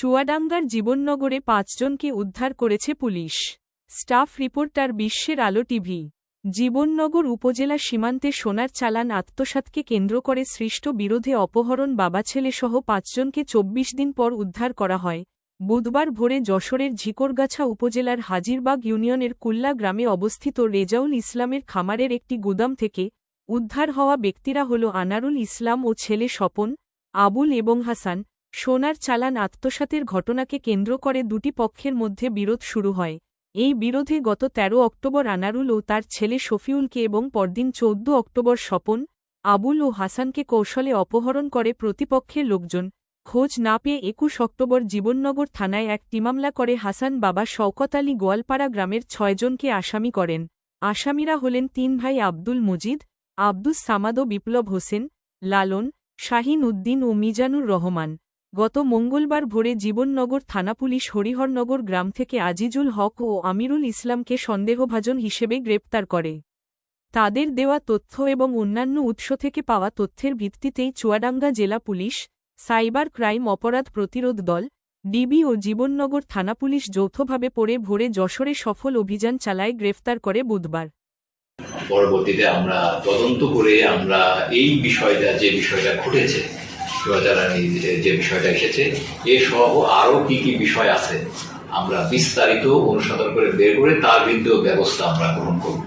চুয়াডাঙ্গার জীবননগরে পাঁচজনকে উদ্ধার করেছে পুলিশ। স্টাফ রিপোর্টার বিশ্বের আলো টিভি। জীবননগর উপজেলা সীমান্তে সোনার চালান আত্মসাতকে কেন্দ্র করে সৃষ্ট বিরোধে অপহরণ বাবা ছেলেসহ পাঁচজনকে চব্বিশ দিন পর উদ্ধার করা হয়। বুধবার ভোরে যশোরের ঝিকরগাছা উপজেলার হাজিরবাগ ইউনিয়নের কুল্লা গ্রামে অবস্থিত রেজাউল ইসলামের খামারের একটি গুদাম থেকে উদ্ধার হওয়া ব্যক্তিরা হল আনারুল ইসলাম ও ছেলে স্বপন, আবুল এবং হাসান। সোনার চালান আত্মসাতের ঘটনাকে কেন্দ্র করে দুটি পক্ষের মধ্যে বিরোধ শুরু হয়। এই বিরোধে গত ১৩ অক্টোবর আনারুল ও তার ছেলে শফিউলকে এবং পরদিন ১৪ অক্টোবর স্বপন, আবুল ও হাসানকে কৌশলে অপহরণ করে প্রতিপক্ষের লোকজন। খোঁজ না পেয়ে একুশ অক্টোবর জীবননগর থানায় এক টিমামলা করে হাসান বাবা শওকত আলী গোয়ালপাড়া গ্রামের ছয়জনকে আসামি করেন। আসামিরা হলেন তিন ভাই আব্দুল মজিদ, আব্দুস সামাদ ও বিপ্লব হোসেন, লালন, শাহিন উদ্দিন ও মিজানুর রহমান। গত মঙ্গলবার ভোরে জীবননগর থানা পুলিশ হরিহরনগর গ্রাম থেকে আজিজুল হক ও আমিরুল ইসলামকে সন্দেহভাজন হিসেবে গ্রেপ্তার করে। তাদের দেওয়া তথ্য এবং অন্যান্য উৎস থেকে পাওয়া তথ্যের ভিত্তিতেই চুয়াডাঙ্গা জেলা পুলিশ, সাইবার ক্রাইম অপরাধ প্রতিরোধ দল, ডিবি ও জীবননগর থানা পুলিশ যৌথভাবে পড়ে ভোরে যশোরে সফল অভিযান চালায় গ্রেফতার করে বুধবার। পরবর্তীতে আমরা তদন্ত করে আমরা এই বিষয়টা, যে বিষয়টা ঘটেছে চোরাচালানি যে বিষয়টা এসেছে, এ সহ আরও কি কি বিষয় আছে, আমরা বিস্তারিত অনুসন্ধান করে বের করে তার বিরুদ্ধে ব্যবস্থা আমরা গ্রহণ করব।